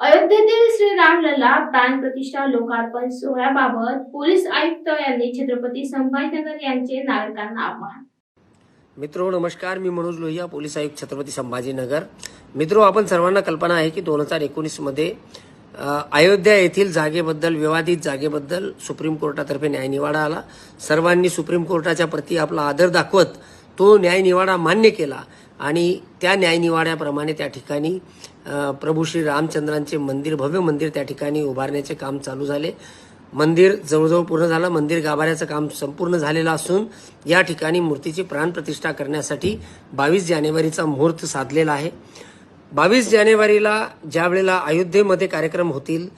अयोध्येतील श्रीरामलला प्राण प्रतिष्ठा लोकार्पण सोहळ्याबाबत पोलीस आयुक्त यांनी छत्रपती संभाजीनगर यांचे नागरिकांना आवाहन. मित्रो नमस्कार. मी मनोज लोहिया पोलीस आयुक्त छत्रपती संभाजीनगर. मित्रो आपण सर्वांना कल्पना आहे की दोन हजार एकोणीसमध्ये अयोध्या येथील जागेबद्दल विवादित जागेबद्दल सुप्रीम कोर्टातर्फे न्यायनिवाडा आला. सर्वांनी सुप्रीम कोर्टाच्या प्रती आपला आदर दाखवत तो न्यायनिवाडा मान्य केला आणि त्या न्यायनिवाड्याप्रमाणे त्या ठिकाणी प्रभू श्री रामचंद्रांचे मंदिर भव्य मंदिर त्या ठिकाणी उभारण्याचे काम चालू झाले. मंदिर जवळजवळ पूर्ण झालं. मंदिर गाभाऱ्याचं काम संपूर्ण झालेलं असून या ठिकाणी मूर्तीची प्राणप्रतिष्ठा करण्यासाठी बावीस जानेवारीचा मुहूर्त साधलेला आहे. बावीस जानेवारीला ज्या वेळेला अयोध्येमध्ये कार्यक्रम होतील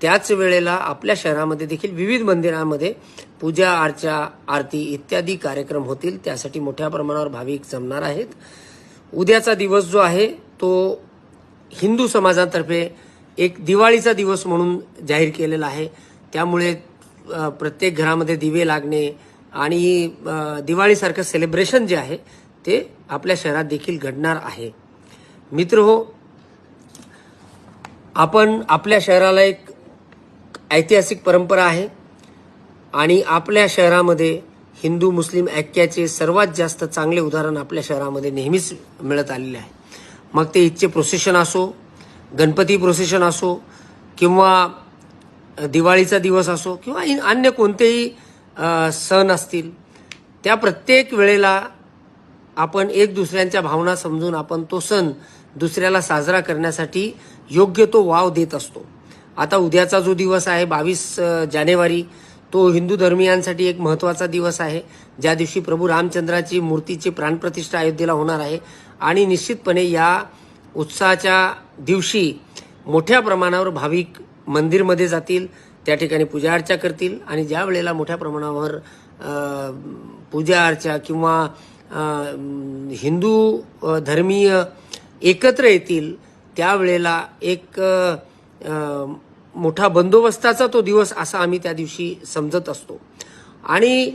त्याच वेळेला आपल्या शहरामध्ये देखील विविध मंदिरांमध्ये पूजा अर्चा आरती इत्यादी कार्यक्रम होतील. त्यासाठी मोठ्या प्रमाणावर भाविक जमणार आहेत. उद्याचा दिवस जो आहे तो हिंदू समाजातर्फे एक दिवाळीचा दिवस म्हणून जाहीर केलेला आहे. त्यामुळे प्रत्येक घरामध्ये दिवे लागणे आणि दिवाळीसारखं सेलिब्रेशन जे आहे ते आपल्या शहरात देखील घडणार आहे. मित्र हो आपण आपल्या शहराला एक ऐतिहासिक परंपरा आहे आणि आपल्या शहरामध्ये हिंदू मुस्लिम ऐक्याचे सर्वात जास्त चांगले उदाहरण आपल्या शहरामध्ये नेहमीच मिळत आलेले आहे. मग ते ईदचे प्रोसेशन असो गणपती प्रोसेशन असो किंवा दिवाळीचा दिवस असो किंवा इन- अन्य कोणतेही सण असतील त्या प्रत्येक वेळेला आपण एक दुसऱ्यांच्या भावना समजून आपण तो सण दुसऱ्याला साजरा करण्यासाठी योग्य तो वाव देत असतो. आता उद्याचा जो दिवस आहे बावीस जानेवारी तो हिंदू धर्मियांसाठी एक महत्त्वाचा दिवस आहे. ज्या दिवशी प्रभू रामचंद्राची मूर्तीची प्राणप्रतिष्ठा अयोध्येला होणार आहे आणि निश्चितपणे या उत्साहाच्या दिवशी मोठ्या प्रमाणावर भाविक मंदिरमध्ये जातील त्या ठिकाणी पूजा अर्चा करतील आणि ज्या वेळेला मोठ्या प्रमाणावर पूजा अर्चा किंवा हिंदू धर्मीय एकत्र येतील त्यावेळेला एक मोठा बंदोबस्ताचा तो दिवस असा आम्ही त्या दिवशी समजत असतो. आणि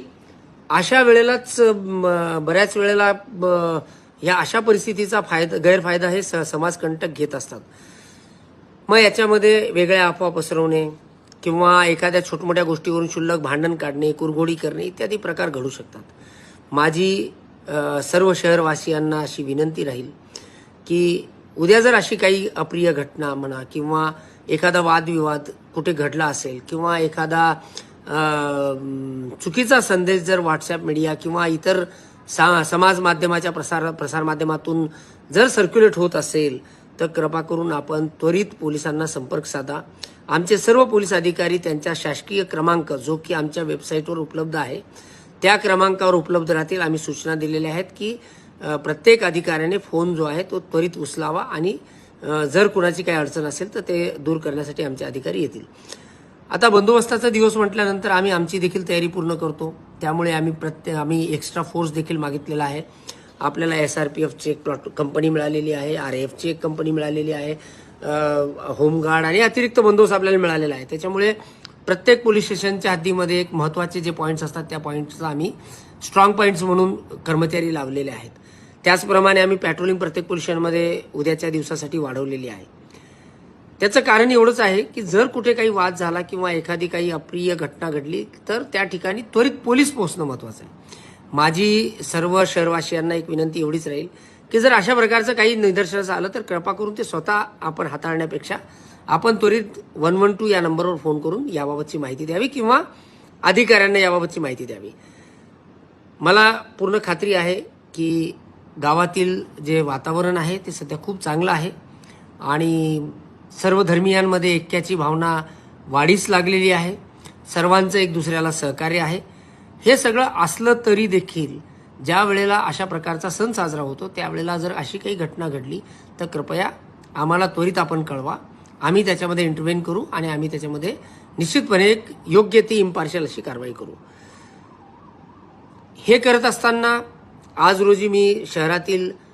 अशा वेळेलाच म, बऱ्याच वेळेला ब, या अशा परिस्थितीचा फायदा गैरफायदा हे स समाजकंटक घेत असतात. मग याच्यामध्ये वेगळ्या अफवा पसरवणे किंवा एखाद्या छोटमोठ्या गोष्टीवरून शुल्लक भांडण काढणे कुरघोडी करणे इत्यादी प्रकार घडू शकतात. माझी सर्व शहरवासियांना अशी विनंती राहील की उद्या जर अशी काही अप्रिय घटना म्हणा किंवा एखादा वादविवाद कुठे घडला असेल किंवा एखादा चुकीचा संदेश जर व्हॉट्सॲप मीडिया किंवा इतर सा समाज माध्यमाच्या प्रसार प्रसारमाध्यमातून जर सर्क्युलेट होत असेल तर कृपा करून आपण त्वरित पोलिसांना संपर्क साधा. आमचे सर्व पोलीस अधिकारी त्यांचा शासकीय क्रमांक जो की आमच्या वेबसाईटवर उपलब्ध आहे त्या क्रमांकावर उपलब्ध राहतील. आम्ही सूचना दिलेल्या आहेत की प्रत्येक अधिकाऱ्याने फोन जो आहे तो त्वरित उचलावा आणि जर कुणाची काही अडचण असेल तर ते दूर करण्यासाठी आमचे अधिकारी येतील. आता बंदोबस्ताचा दिवस म्हटल्यानंतर आम्ही आमची देखील तयारी पूर्ण करतो. त्यामुळे आम्ही प्रत्येक आम्ही एक्स्ट्रा फोर्स देखील मागितलेला आहे. आपल्याला एस आर पी एफची एक प्लॉट कंपनी मिळालेली आहे आर एफची एक कंपनी मिळालेली आहे होमगार्ड आणि अतिरिक्त बंदोबस्त आपल्याला मिळालेला आहे. त्याच्यामुळे प्रत्येक पोलीस स्टेशनच्या हद्दीमध्ये एक महत्त्वाचे जे पॉईंट्स असतात त्या पॉईंट्सला आम्ही स्ट्रॉंग पॉईंट्स म्हणून कर्मचारी लावलेले आहेत. त्याचप्रमाणे आम्ही पॅट्रोलिंग प्रत्येक पोलीस स्टेशनमध्ये उद्याच्या दिवसासाठी वाढवलेली आहे. त्याचं कारण एवढंच आहे की जर कुठे काही वाद झाला किंवा एखादी काही अप्रिय घटना घडली तर त्या ठिकाणी त्वरित पोलीस पोहोचणं महत्वाचं आहे. माझी सर्व शहरवासियांना एक विनंती एवढीच राहील की जर अशा प्रकारचं काही निदर्शनास आलं तर कृपा करून ते स्वतः आपण हाताळण्यापेक्षा आपण त्वरित वन वन टू या नंबरवर फोन करून याबाबतची माहिती द्यावी किंवा अधिकाऱ्यांना याबाबतची माहिती द्यावी. मला पूर्ण खात्री आहे की गावातील जे वातावरण आहे ते सध्या खूप चांगलं आहे आणि सर्व धर्मियांमध्ये ऐक्याची भावना वाढीस लागलेली आहे. सर्वांचं एक दुसऱ्याला सहकार्य आहे. हे सगळं असलं तरी देखील ज्या वेळेला अशा प्रकारचा सण साजरा होतो त्यावेळेला जर अशी काही घटना घडली तर कृपया आम्हाला त्वरित आपण कळवा. आम्ही त्याच्यामध्ये इंटरव्हेन करू आणि आम्ही त्याच्यामध्ये निश्चितपणे एक योग्य ती इम्पार्शल अशी कारवाई करू. हे करत असताना आज रोजी मी शहरातील